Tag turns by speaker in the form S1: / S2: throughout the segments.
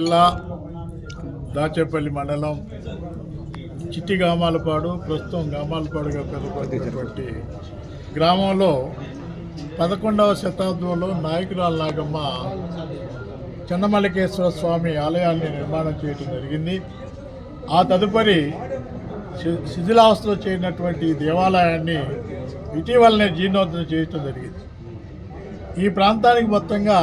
S1: జిల్లా దాచేపల్లి మండలం చిట్టి గామాలపాడు ప్రస్తుతం గామాలపాడుగా పిలువబడినటువంటి గ్రామంలో పదకొండవ శతాబ్దంలో నాయకురాల నాగమ్మ చెన్నమల్లికేశ్వర స్వామి ఆలయాన్ని నిర్మాణం చేయడం జరిగింది. ఆ తదుపరి శిథిలావస్థలో చేరినటువంటి దేవాలయాన్ని ఇటీవలనే జీర్ణోద్ధరణ చేయటం జరిగింది. ఈ ప్రాంతానికి మొత్తంగా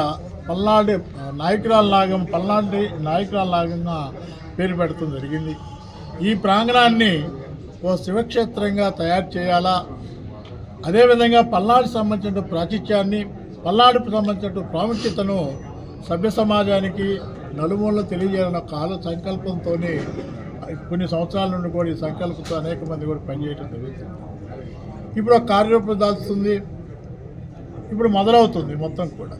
S1: పల్నాడు నాయకురాల నాగం పల్నాడు నాయకురాల నాగంగా పేరు పెట్టడం జరిగింది. ఈ ప్రాంగణాన్ని ఓ శివక్షేత్రంగా తయారు చేయాలా? అదేవిధంగా పల్నాడు సంబంధించిన ప్రాచుత్యాన్ని పల్నాడుకు సంబంధించిన ప్రాముఖ్యతను సభ్య సమాజానికి నలుమూలలో తెలియజేయాలన్న కాల సంకల్పంతో కొన్ని సంవత్సరాల నుండి కూడా ఈ సంకల్పంతో అనేక మంది కూడా పనిచేయడం జరుగుతుంది ఇప్పుడు ఒక కార్యరూపం దాల్చుతుంది. ఇప్పుడు మొదలవుతుంది మొత్తం కూడా.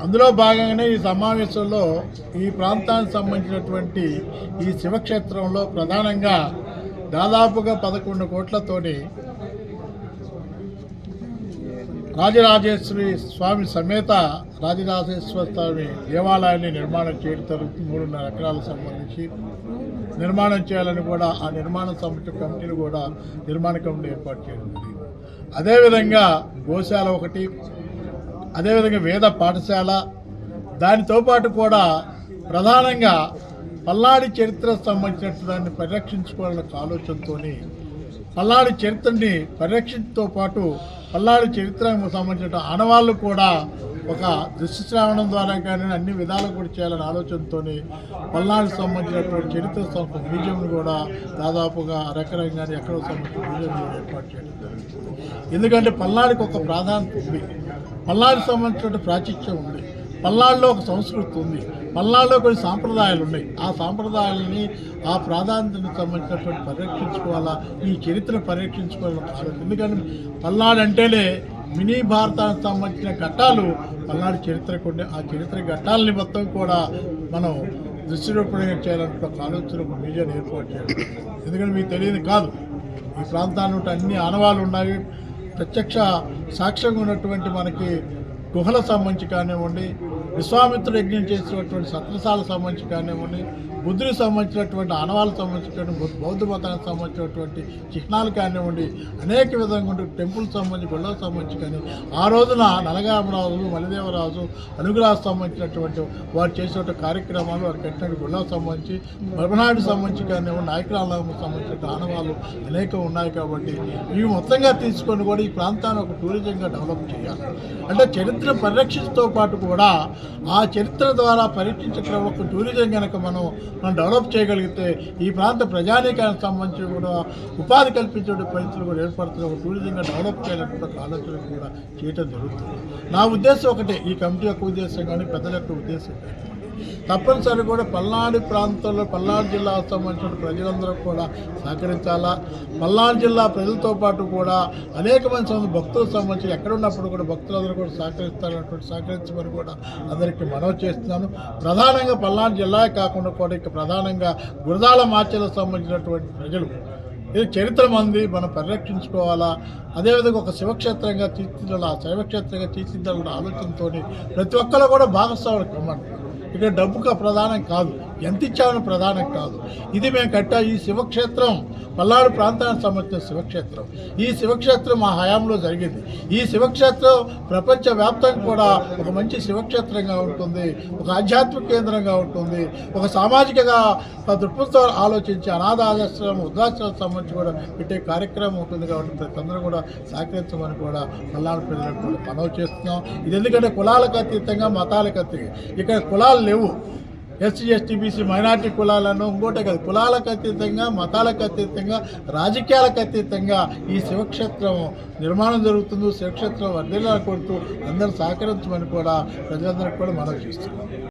S1: అందులో భాగంగానే ఈ సమావేశంలో ఈ ప్రాంతానికి సంబంధించినటువంటి ఈ శివక్షేత్రంలో ప్రధానంగా దాదాపుగా పదకొండు కోట్లతోని రాజరాజేశ్వరి స్వామి సమేత రాజరాజేశ్వర స్వామి దేవాలయాన్ని నిర్మాణం చేయడం జరుగుతుంది. మూడున్నర ఎకరాలకు సంబంధించి నిర్మాణం చేయాలని కూడా ఆ నిర్మాణం సంబంధించిన కమిటీలు కూడా నిర్మాణ కమిటీ ఏర్పాటు చేయడం జరిగింది. అదేవిధంగా గోశాల ఒకటి అదేవిధంగా వేద పాఠశాల దానితో పాటు కూడా ప్రధానంగా పల్నాడి చరిత్రకు సంబంధించిన దాన్ని పరిరక్షించుకోవాలనే ఆలోచనతోని పల్నాడు చరిత్రని పరిరక్షించతో పాటు పల్నాడు చరిత్రకు సంబంధించిన ఆనవాళ్ళు కూడా ఒక దృష్టి శ్రావణం ద్వారా కానీ అన్ని విధాలు కూడా చేయాలనే ఆలోచనతో పల్నాడుకు సంబంధించినటువంటి చరిత్ర సంస్థ మ్యూజియంను కూడా దాదాపుగా అరెకరం కానీ ఎక్కడో సంబంధించిన మ్యూజియం కూడా ఏర్పాటు చేయడం జరుగుతుంది ఎందుకంటే పల్నాడుకు ఒక ప్రాధాన్యత ఉంది. పల్నాడుకు సంబంధించిన ప్రాచిత్యం ఉంది. పల్నాడులో ఒక సంస్కృతి ఉంది. పల్నాడులో కొన్ని సాంప్రదాయాలు ఉన్నాయి. ఆ సాంప్రదాయాలని ఆ ప్రాధాన్యతకు సంబంధించినటువంటి పరిరక్షించుకోవాలా ఈ చరిత్ర పరిరక్షించుకోవాలని ఎందుకంటే పల్నాడు అంటేనే మినీ భారతానికి సంబంధించిన ఘట్టాలు పల్నాడు చరిత్రకు ఉండే ఆ చరిత్ర ఘట్టాలని మొత్తం కూడా మనం దృష్టిరూపణంగా చేయాలంటే ఒక ఆలోచన ఒక మ్యూజియం ఏర్పాటు చేయాలి. ఎందుకంటే మీకు తెలియదు కాదు ఈ ప్రాంతాన్ని అన్ని ఆనవాళ్ళు ఉన్నాయి. ప్రత్యక్ష సాక్ష్యంగా ఉన్నటువంటి మనకి గుహల సంబంధించి కానివ్వండి విశ్వామిత్రుడు యజ్ఞం చేసినటువంటి సత్రసాల సంబంధించి కానివ్వండి బుద్ధుడికి సంబంధించినటువంటి ఆనవాళ్ళకు సంబంధించినటువంటి బౌద్ధ- మతానికి సంబంధించినటువంటి చిహ్నాలు కానివ్వండి అనేక విధంగా ఉండే టెంపుల్ సంబంధించి గుళ్ళకు సంబంధించి కానీ ఆ రోజున నలగామరాజు మలిదేవరాజు అనుగ్రహాలకు సంబంధించినటువంటి వారు చేసినటువంటి కార్యక్రమాలు వారు కట్టినటువంటి గుళ్ళకు సంబంధించి మరమనాడు సంబంధించి కానివ్వండి నాయకురాలకు సంబంధించిన ఆనవాళ్ళు అనేకం ఉన్నాయి కాబట్టి ఇవి మొత్తంగా తీసుకొని కూడా ఈ ప్రాంతాన్ని ఒక టూరిజంగా డెవలప్ చేయాలి. అంటే చరిత్ర పరిరక్షణతో పాటు కూడా ఆ చరిత్ర ద్వారా పరీక్షించడం ఒక టూరిజం కనుక మనం మనం డెవలప్ చేయగలిగితే ఈ ప్రాంత ప్రజానీకానికి సంబంధించి కూడా ఉపాధి కల్పించే పరిస్థితులు కూడా ఏర్పడుతున్న ఒక టూరిజంగా డెవలప్ చేయాలనే ఒక ఆలోచన కూడా చేయటం జరుగుతుంది. నా ఉద్దేశం ఒకటే ఈ కమిటీ యొక్క ఉద్దేశం కానీ పెద్దల యొక్క ఉద్దేశం కానీ. తప్పనిసరి కూడా పల్నాడు ప్రాంతంలో పల్నాడు జిల్లాకు సంబంధించిన ప్రజలందరూ కూడా సహకరించాలా? పల్నాడు జిల్లా ప్రజలతో పాటు కూడా అనేక మంది భక్తులకు సంబంధించి ఎక్కడ ఉన్నప్పుడు కూడా భక్తులందరూ కూడా సహకరిస్తారన్నటువంటి సహకరించమని కూడా అందరికీ మనవి చేస్తున్నాను. ప్రధానంగా పల్నాడు జిల్లా కాకుండా కూడా ఇక ప్రధానంగా గురదాల మార్చలకు సంబంధించినటువంటి ప్రజలు. ఇది చరిత్ర మంది మనం పరిరక్షించుకోవాలా? అదేవిధంగా ఒక శివక్షేత్రంగా తీర్చిదిద్దాలి శైవక్షేత్రంగా శివక్షేత్రంగా తీర్చిదిద్దాలన్న ఆలోచనతో ప్రతి ఒక్కరు కూడా భాగస్వాములు కమ్మంటారు ఇక్కడ డబ్బుక ప్రధానం కాదు. ఎంత ఇచ్చామని ప్రధానం కాదు. ఇది మేము కట్టా ఈ శివక్షేత్రం పల్నాడు ప్రాంతానికి సంబంధించిన శివక్షేత్రం. ఈ శివక్షేత్రం మా హయాంలో జరిగింది. ఈ శివక్షేత్రం ప్రపంచ వ్యాప్తంగా కూడా ఒక మంచి శివక్షేత్రంగా ఉంటుంది ఒక ఆధ్యాత్మిక కేంద్రంగా ఉంటుంది. ఒక సామాజికగా ఒక దృక్పథంతో ఆలోచించి అనాథ ఆశ్రమం వృద్ధాశ్రమం సంబంధించి కూడా పెట్టే కార్యక్రమం ఉంటుంది కాబట్టి ప్రతి అందరూ కూడా సహకరించమని కూడా పల్నాడు ప్రజలకు కూడా మనవి చేస్తున్నాం. ఇది ఎందుకంటే కులాలకు అతీతంగా మతాలకు అతీతంగా. ఇక్కడ కులాలు లేవు. ఎస్సీ ఎస్టీ బీసీ మైనార్టీ కులాలను ఇంకోటే కాదు కులాలకు అతీతంగా మతాలకు అతీతంగా రాజకీయాలకు అతీతంగా ఈ శివక్షేత్రం నిర్మాణం జరుగుతుంది శివక్షేత్రం వర్ధిల్లాలు కొడుతూ అందరూ సహకరించమని కూడా ప్రజలందరికీ కూడా మనం చేస్తున్నాం.